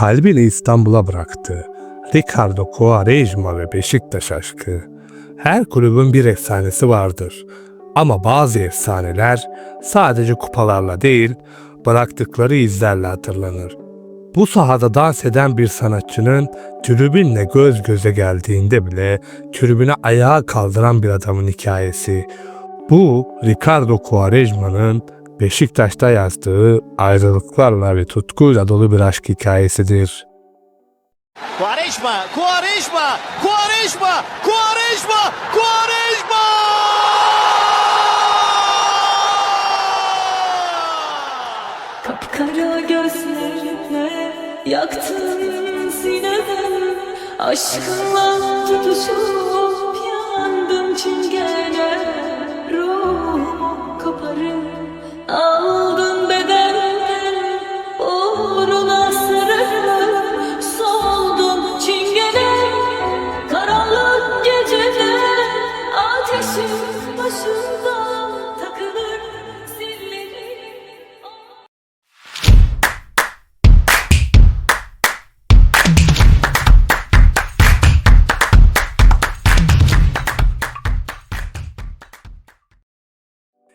kalbini İstanbul'a bıraktı. Ricardo Quaresma ve Beşiktaş aşkı. Her kulübün bir efsanesi vardır. Ama bazı efsaneler sadece kupalarla değil, bıraktıkları izlerle hatırlanır. Bu sahada dans eden bir sanatçının tribünle göz göze geldiğinde bile tribüne ayağa kaldıran bir adamın hikayesi. Bu Ricardo Quaresma'nın Beşiktaş'ta yazdığı ayrılıklarla ve tutkuyla dolu bir aşk hikayesidir. Quaresma, Quaresma, Quaresma, Quaresma, Quaresma! Kapkara gözlerle yaktın sineden Aşkınla tutuşup yandım çingene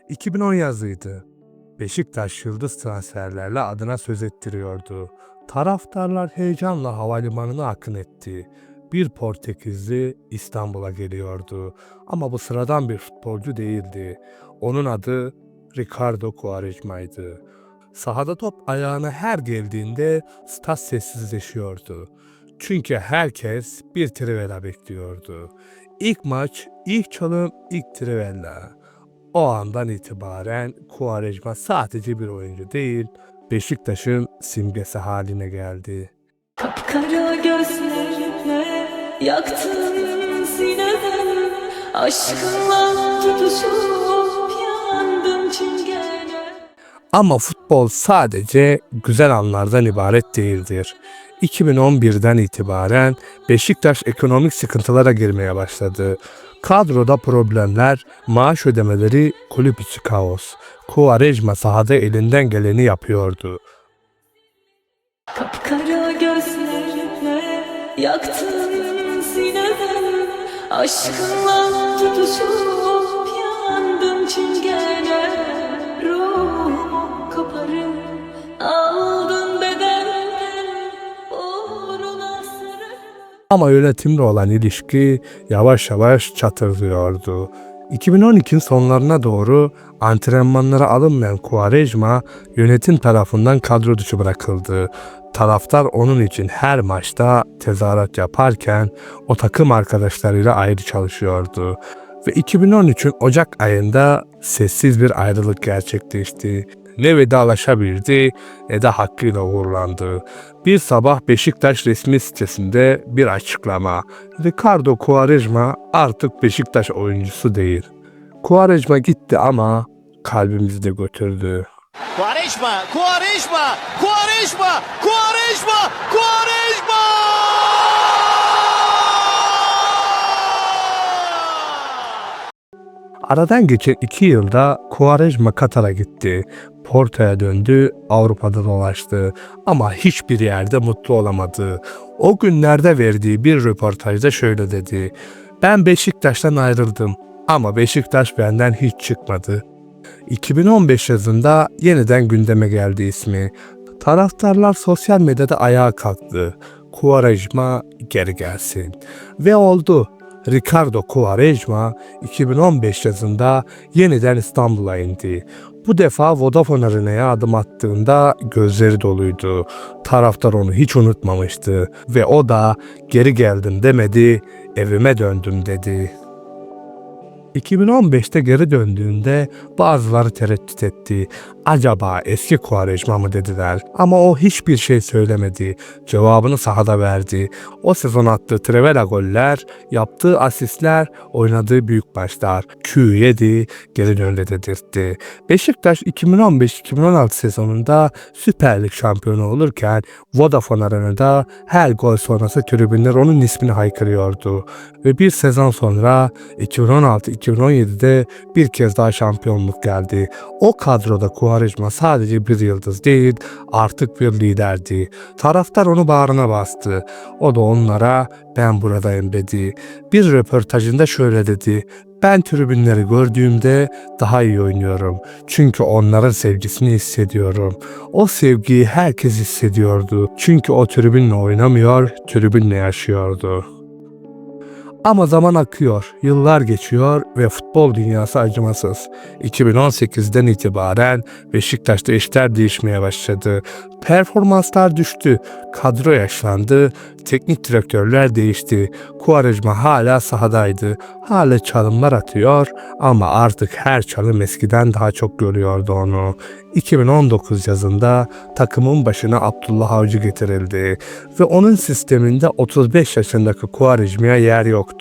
...2010 yazıydı. Beşiktaş yıldız transferlerle adına söz ettiriyordu. Taraftarlar heyecanla havalimanına akın etti. Bir Portekizli İstanbul'a geliyordu. Ama bu sıradan bir futbolcu değildi. Onun adı Ricardo Quaresma'ydı. Sahada top ayağına her geldiğinde stat sessizleşiyordu. Çünkü herkes bir trivela bekliyordu. İlk maç, ilk çalım, ilk trivela. O andan itibaren Quaresma sadece bir oyuncu değil, Beşiktaş'ın simgesi haline geldi. Kapkara gözlerle yaktın sineden Aşkınla tutuşup yandım çingene Ama futbol sadece güzel anlardan ibaret değildir. 2011'den itibaren Beşiktaş ekonomik sıkıntılara girmeye başladı. Kadroda problemler, maaş ödemeleri, kulüp içi kaos. Quaresma sahada elinden geleni yapıyordu. Kapkara gözlerle yaktın sineden Aşkınla tutuşup yandım çingene Ama yönetimle olan ilişki yavaş yavaş çatırdıyordu. 2012'nin sonlarına doğru antrenmanlara alınmayan Quaresma yönetim tarafından kadro dışı bırakıldı. Taraftar onun için her maçta tezahürat yaparken o takım arkadaşlarıyla ayrı çalışıyordu. Ve 2013'ün Ocak ayında sessiz bir ayrılık gerçekleşti. Ne vedalaşabildi ne de hakkıyla uğurlandı. Bir sabah Beşiktaş resmi sitesinde bir açıklama. Ricardo Quaresma artık Beşiktaş oyuncusu değil. Quaresma gitti ama kalbimizi de götürdü. Quaresma, Quaresma, Quaresma, Quaresma, Quaresma! Aradan geçen iki yılda Quaresma Katar'a gitti. Porto'ya döndü, Avrupa'da dolaştı ama hiçbir yerde mutlu olamadı. O günlerde verdiği bir röportajda şöyle dedi. Ben Beşiktaş'tan ayrıldım ama Beşiktaş benden hiç çıkmadı. 2015 yazında yeniden gündeme geldi ismi. Taraftarlar sosyal medyada ayağa kalktı. Quaresma geri gelsin. Ve oldu. Ricardo Quaresma 2015 yazında yeniden İstanbul'a indi. Bu defa Vodafone Arena'ya adım attığında gözleri doluydu. Taraftar onu hiç unutmamıştı ve o da geri geldim demedi, evime döndüm dedi. 2015'te geri döndüğünde bazıları tereddüt etti. Acaba eski Quaresma mı dediler ama o hiçbir şey söylemedi. Cevabını sahada verdi. O sezon attığı Trevela goller, yaptığı asistler, oynadığı büyük maçlar. Q7 geri döndü dedirtti. Beşiktaş 2015-2016 sezonunda Süper Lig şampiyonu olurken Vodafone Arena'da her gol sonrası tribünler onun ismini haykırıyordu. Ve bir sezon sonra 2016 2017'de bir kez daha şampiyonluk geldi. O kadroda Quaresma sadece bir yıldız değil, artık bir liderdi. Taraftar onu bağrına bastı. O da onlara ben buradayım dedi. Bir röportajında şöyle dedi. Ben tribünleri gördüğümde daha iyi oynuyorum. Çünkü onların sevgisini hissediyorum. O sevgiyi herkes hissediyordu. Çünkü o tribünle oynamıyor, tribünle yaşıyordu. Ama zaman akıyor, yıllar geçiyor ve futbol dünyası acımasız. 2018'den itibaren Beşiktaş'ta işler değişmeye başladı. Performanslar düştü, kadro yaşlandı, teknik direktörler değişti. Quaresma hala sahadaydı. Hala çalımlar atıyor ama artık her çalım eskiden daha çok görüyordu onu. 2019 yazında takımın başına Abdullah Avcı getirildi ve onun sisteminde 35 yaşındaki Quaresma'ya yer yoktu.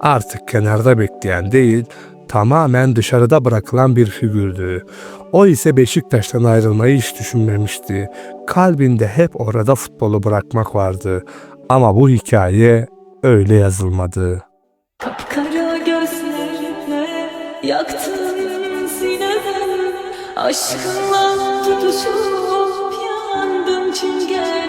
Artık kenarda bekleyen değil, tamamen dışarıda bırakılan bir figürdü. O ise Beşiktaş'tan ayrılmayı hiç düşünmemişti. Kalbinde hep orada futbolu bırakmak vardı. Ama bu hikaye öyle yazılmadı. Kapkara gözlerle yaktın sineden Aşkınla tutuşup yandım çingene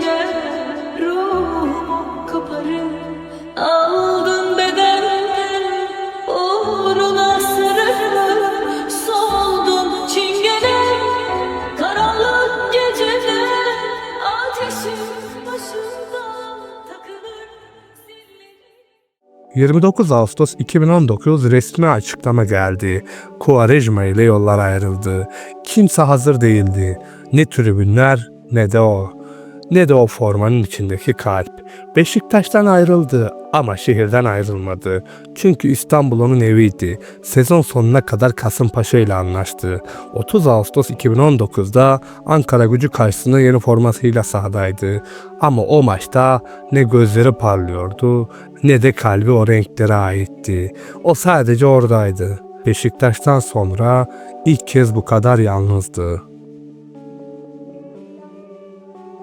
29 Ağustos 2019 resmi açıklama geldi. Quaresma ile yollar ayrıldı. Kimse hazır değildi. Ne tribünler ne de o. Ne de o formanın içindeki kalp. Beşiktaş'tan ayrıldı ama şehirden ayrılmadı. Çünkü İstanbul onun eviydi. Sezon sonuna kadar Kasımpaşa ile anlaştı. 30 Ağustos 2019'da Ankara gücü karşısında yeni formasıyla sahadaydı. Ama o maçta ne gözleri parlıyordu ne de kalbi o renklere aitti. O sadece oradaydı. Beşiktaş'tan sonra ilk kez bu kadar yalnızdı.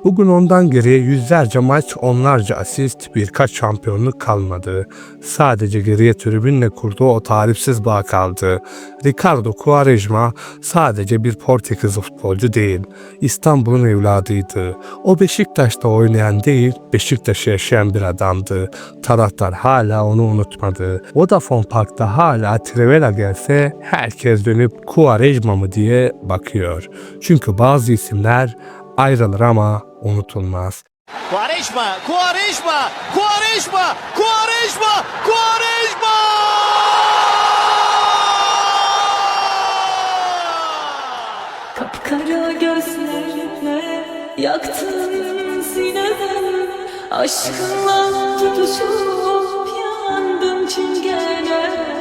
Bugün ondan geriye yüzlerce maç, onlarca asist, birkaç şampiyonluk kalmadı. Sadece geriye tribünle kurduğu o tarifsiz bağ kaldı. Ricardo Quaresma sadece bir Portekizli futbolcu değil, İstanbul'un evladıydı. O Beşiktaş'ta oynayan değil, Beşiktaş'ı yaşayan bir adamdı. Taraftar hala onu unutmadı. Vodafone Park'ta hala Trivela gelse herkes dönüp Quaresma mı diye bakıyor. Çünkü bazı isimler ayrılır ama unutulmaz. Quaresma, Quaresma, Quaresma, Quaresma, Quaresma! Kapkara gözlerle yaktın sineden Aşkınla tutuşup yandım çingene